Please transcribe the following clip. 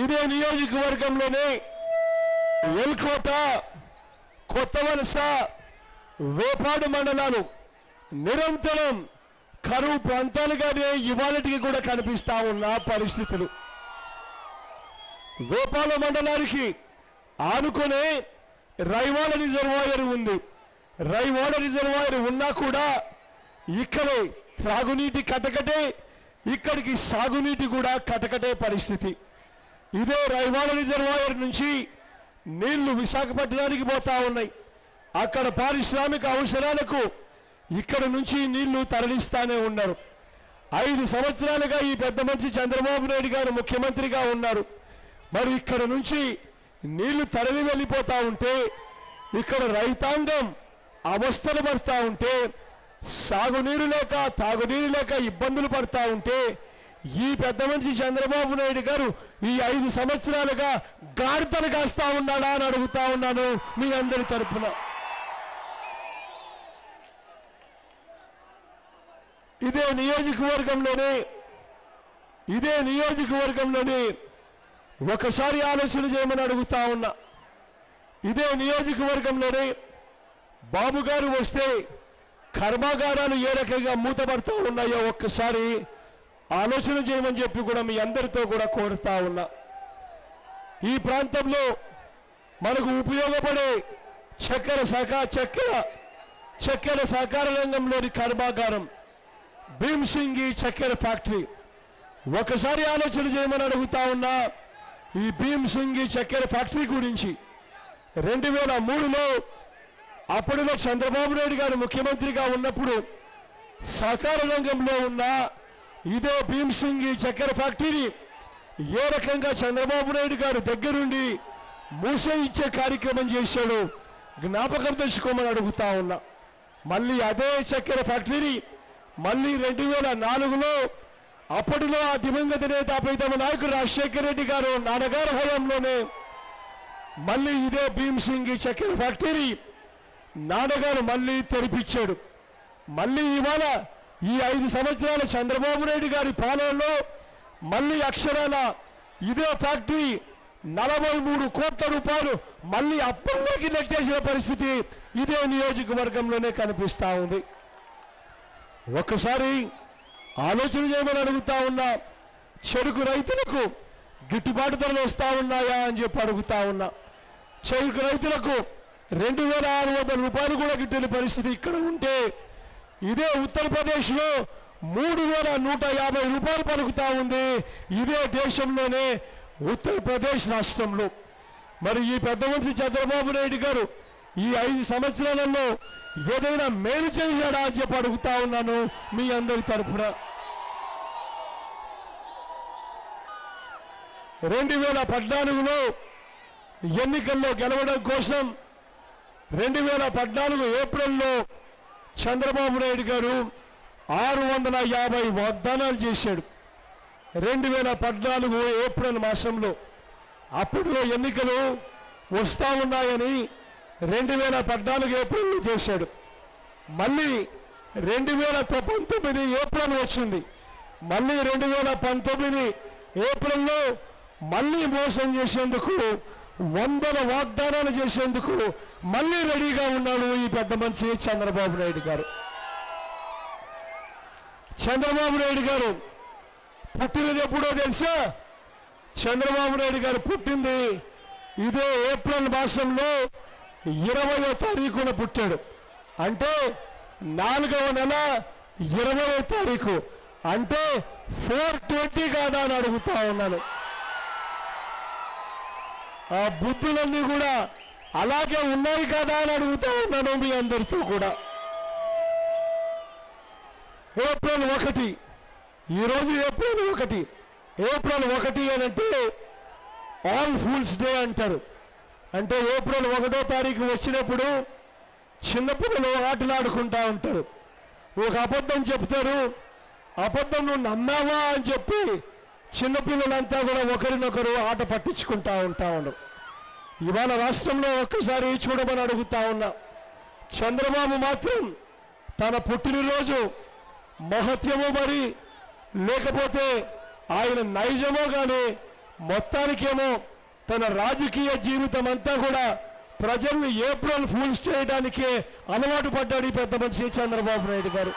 ఇదే నియోజకవర్గంలోనే ఎల్కోట కొత్త వలస వేపాడు మండలాలు నిరంతరం కరువు ప్రాంతాలుగానే ఇవాళటికి కూడా కనిపిస్తా ఉన్న పరిస్థితులు. వేపాల మండలానికి ఆనుకునే రైవాడ రిజర్వాయర్ ఉంది. రైవాడ రిజర్వాయర్ ఉన్నా కూడా ఇక్కడే త్రాగునీటి కటకటే ఇక్కడికి సాగునీటి కూడా కటకటే పరిస్థితి. ఇదే రైవాడ రిజర్వాయర్ నుంచి నీళ్ళు విశాఖపట్నానికి పోతా ఉన్నాయి. అక్కడ పారిశ్రామిక అవసరాలకు ఇక్కడ నుంచి నీళ్ళు తరలిస్తానే ఉన్నారు. ఐదు సంవత్సరాలుగా ఈ పెద్ద మంచి చంద్రబాబు నాయుడు గారు ముఖ్యమంత్రిగా ఉన్నారు. మరి ఇక్కడ నుంచి నీళ్ళు తరలి వెళ్ళిపోతా ఉంటే ఇక్కడ రైతాంగం అవస్థలు పడతా ఉంటే సాగునీరు లేక తాగునీరు లేక ఇబ్బందులు పడతా ఉంటే ఈ పెద్ద మనిషి చంద్రబాబు నాయుడు గారు ఈ ఐదు సంవత్సరాలుగా గాడితలు కాస్తా ఉన్నాడా అని అడుగుతా ఉన్నాను మీ అందరి తరపున. ఇదే నియోజకవర్గంలోనే ఇదే నియోజకవర్గంలోనే ఒకసారి ఆలోచన చేయమని అడుగుతా ఉన్నా. ఇదే నియోజకవర్గంలోనే బాబు గారు వస్తే కర్మాగారాలు ఏ రకంగా మూతపడతా ఉన్నాయో ఒక్కసారి ఆలోచన చేయమని చెప్పి కూడా మీ అందరితో కూడా కోరుతా ఉన్నా. ఈ ప్రాంతంలో మనకు ఉపయోగపడే చక్కెర సహకార చక్కెర చక్కెర సహకార రంగంలోని కర్మాగారం భీమ్సింగి చక్కెర ఫ్యాక్టరీ. ఒకసారి ఆలోచన చేయమని అడుగుతా ఉన్నా ఈ భీమ్సింగి చక్కెర ఫ్యాక్టరీ గురించి. రెండు వేల మూడులో అప్పుడులో చంద్రబాబు నాయుడు గారు ముఖ్యమంత్రిగా ఉన్నప్పుడు సహకార రంగంలో ఉన్న ఇదే భీమ్సింగి చక్కెర ఫ్యాక్టరీని ఏ రకంగా చంద్రబాబు నాయుడు గారు దగ్గరుండి మూసే ఇచ్చే కార్యక్రమం చేశాడు జ్ఞాపకం తెచ్చుకోమని అడుగుతా ఉన్నా. మళ్ళీ అదే చక్కెర ఫ్యాక్టరీని మళ్ళీ రెండు వేల నాలుగులో అప్పటిలో ఆ దివంగత నేత ప్రీతమ నాయకుడు రాజశేఖర రెడ్డి గారు నాన్నగారు హయాంలోనే మళ్ళీ ఇదే భీమ్సింగి చక్కెర ఫ్యాక్టరీ నాన్నగారు మళ్ళీ తెరిపించాడు. మళ్ళీ ఇవాళ ఈ ఐదు సంవత్సరాల చంద్రబాబు నాయుడు గారి పాలనలో మళ్ళీ అక్షరాల ఇదే ఫ్యాక్టరీ నలభై మూడు కోట్ల రూపాయలు మళ్ళీ అప్పుల్లోకి నెట్టేసిన పరిస్థితి ఇదే నియోజకవర్గంలోనే కనిపిస్తూ ఉంది. ఒక్కసారి ఆలోచన చేయమని అడుగుతా ఉన్నా చెరుకు రైతులకు గిట్టుబాటు ధరలు వస్తూ ఉన్నాయా అని చెప్పి అడుగుతా ఉన్నా. చెరుకు రైతులకు రెండు వేల ఆరు వందల రూపాయలు కూడా గిట్టని పరిస్థితి ఇక్కడ ఉంటే ఇదే ఉత్తరప్రదేశ్లో మూడు వేల నూట యాభై రూపాయలు పలుకుతా ఉంది. ఇదే దేశంలోనే ఉత్తరప్రదేశ్ రాష్ట్రంలో. మరి ఈ పెద్ద మనిషి చంద్రబాబు నాయుడు గారు ఈ ఐదు సంవత్సరాలలో ఏదైనా మేలు చేశాడా అని చెప్పి అడుగుతా ఉన్నాను మీ అందరి తరఫున. రెండు వేల పద్నాలుగులో ఎన్నికల్లో గెలవడం కోసం రెండు వేల పద్నాలుగు ఏప్రిల్లో చంద్రబాబు నాయుడు గారు ఆరు వందల యాభై వాగ్దానాలు చేశాడు. రెండు వేల పద్నాలుగు ఏప్రిల్ మాసంలో. అప్పుడు ఎన్నికలు వస్తూ ఉన్నాయని రెండు వేల పద్నాలుగు ఏప్రిల్ చేశాడు. మళ్ళీ రెండు వేల పంతొమ్మిది ఏప్రిల్ వచ్చింది. మళ్ళీ రెండు వేల పంతొమ్మిది ఏప్రిల్లో మళ్ళీ మోసం చేసేందుకు వందల వాగ్దానాలు చేసేందుకు మళ్ళీ రెడీగా ఉన్నాడు ఈ పెద్ద మనిషి చంద్రబాబు నాయుడు గారు. చంద్రబాబు నాయుడు గారు పుట్టినది ఎప్పుడో తెలుసా? చంద్రబాబు నాయుడు గారు పుట్టింది ఇదే ఏప్రిల్ మాసంలో ఇరవయో తారీఖున పుట్టాడు. అంటే నాలుగవ నెల ఇరవయో తారీఖు. అంటే ఫోర్ ట్వంటీ కాదా అని అడుగుతా ఉన్నాను. ఆ బుద్ధులన్నీ కూడా అలాగే ఉన్నాయి కదా అని అడుగుతా ఉన్నాను మీ అందరితో కూడా. ఏప్రిల్ ఒకటి. ఈరోజు ఏప్రిల్ ఒకటి. ఏప్రిల్ ఒకటి అని అంటే ఆల్ ఫూల్స్ డే అంటారు. అంటే ఏప్రిల్ ఒకటో తారీఖు వచ్చినప్పుడు చిన్నపిల్లలు ఆటలాడుకుంటా ఉంటారు. ఒక అబద్ధం చెప్తారు. అబద్ధం నువ్వు నమ్మావా అని చెప్పి చిన్నపిల్లలంతా కూడా ఒకరినొకరు ఆట పట్టించుకుంటా ఉంటా ఉన్నారు. ఇవాళ రాష్ట్రంలో ఒక్కసారి చూడమని అడుగుతా ఉన్నా. చంద్రబాబు మాత్రం తన పుట్టినరోజు మహత్యమో మరి లేకపోతే ఆయన నైజమో కానీ మొత్తానికేమో తన రాజకీయ జీవితం అంతా కూడా ప్రజల్ని ఏప్రిల్ ఫూల్స్ చేయడానికే అలవాటు పడ్డాడు ఈ పెద్ద మనిషి చంద్రబాబు నాయుడు గారు.